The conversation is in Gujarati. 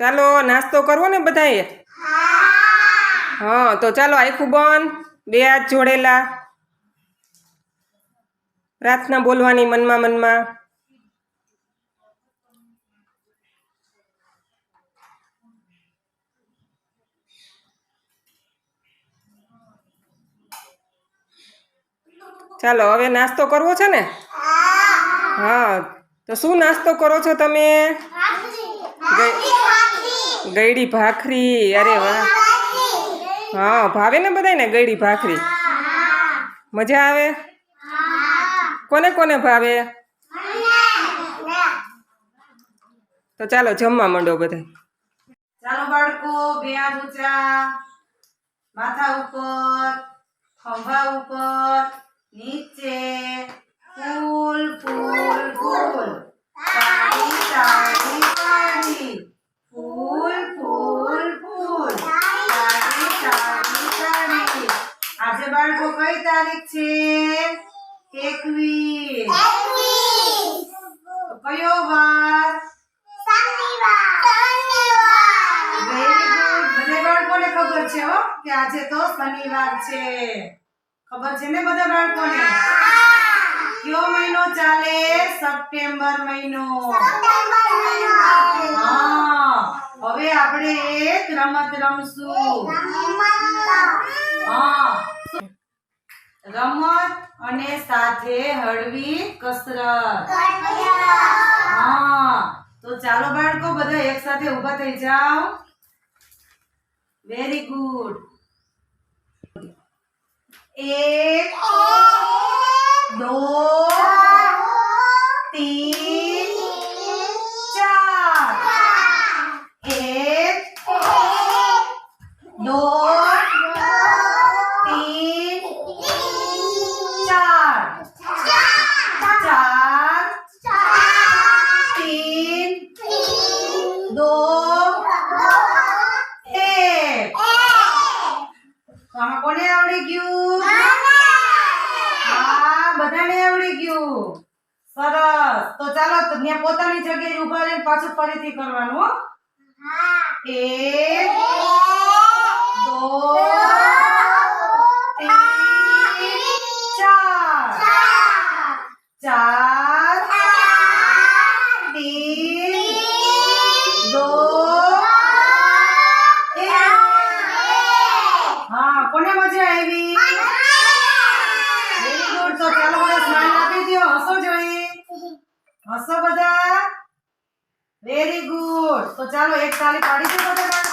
ચાલો નાસ્તો કરવો ને બધાએ? હા તો ચાલો આખું બંધ. બે હાથ જોડેલા. પ્રાર્થના બોલવાની મનમાં મનમાં. ચાલો હવે નાસ્તો કરવો છે ને? હા તો શું નાસ્તો કરો છો તમે? ગઈડી ભાખરી, અરે વાહ. હા, ભાવે ને બધાને ગળી ભાખરી? મજા આવે? કોને કોને ભાવે? તો ચાલો જમવા માંડો બધા ચાલો બાળકો બે માથા ઉપર, ખંભા ઉપર, નીચે ફૂલ ફૂલ ફૂલ તાળી તાળી તાળી ફૂલ ફૂલ ફૂલ તાળી તાળી તાળી આજે કઈ તારીખ છે? એકવીસ. કયો વાર? બધા બાળકોને ખબર છે હો કે આજે તો શનિવાર છે. ખબર છે ને બધા બાળકોને? કયો મહિનો ચાલે? સપ્ટેમ્બર મહિનો. હા. હવે આપણે એક રમત રમશું. હા. રમત અને સાથે હળવી કસરત. તો ચાલો બાળકો, બધા એક સાથે ઊભા થઈ જાઓ. વેરી ગુડ એક, દો તીન ચાર. એક, દો તો આમાં કોને આવડી ગયું? હા બધાને આવડી ગયું. સરસ. તો ચાલો તો ત્યાં પોતાની જગ્યાએ ઊભા રહીને પાછું ફરીથી કરવાનું હો. એક હા મજા આવી? વેરી ગુડ તો ચાલો બધા સ્માઈલ આપી દો હસો જોઈ. હસો બધા. વેરી ગુડ તો ચાલો એક તાળી પાડીશું બધા